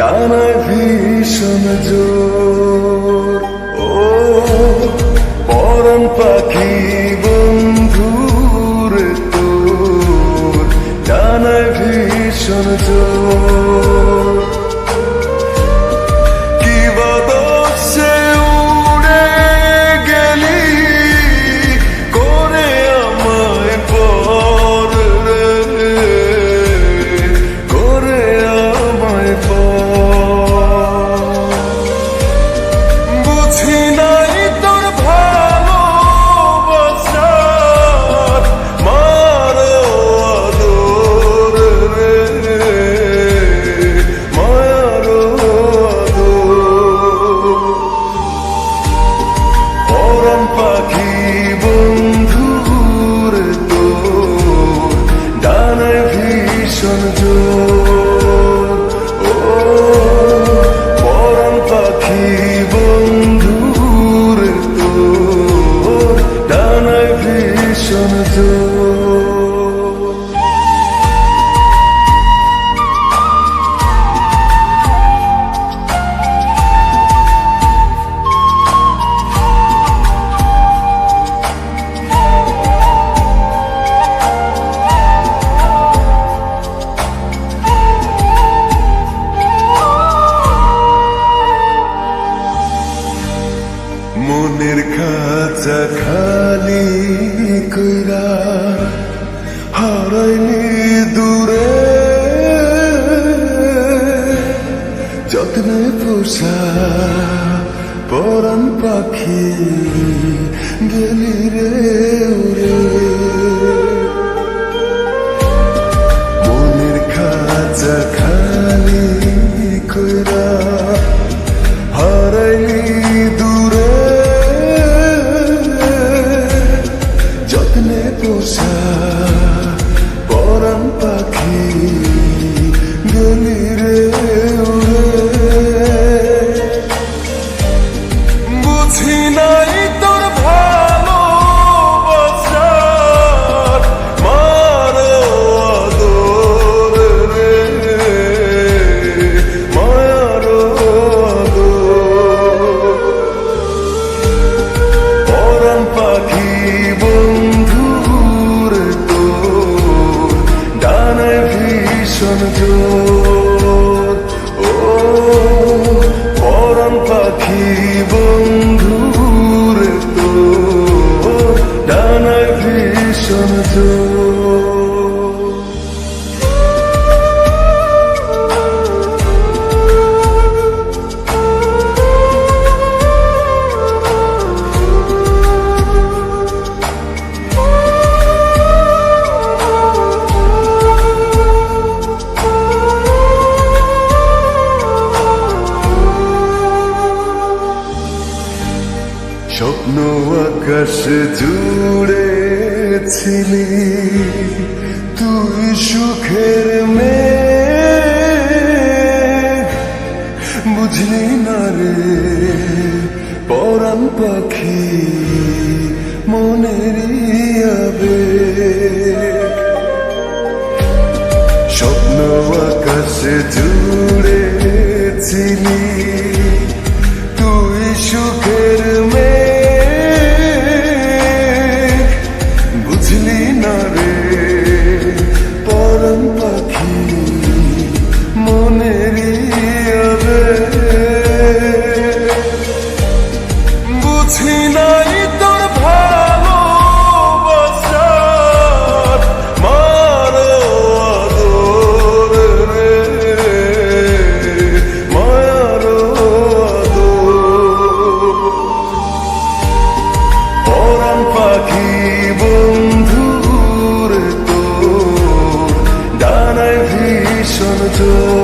টানা ভীষণ জোর। ও পরম পাখি sono tu পরম পাখি গেলি রে উড়ে। আকাশ জুড়ে ছিলি, তুই সুখের মে বুঝলি না রে পরম পাখি মনের আবে স্বপ্ন আকাশে জুড়ে ছিলি বুঝলি না রে পরম পাখি মনের বুঝি না Oh.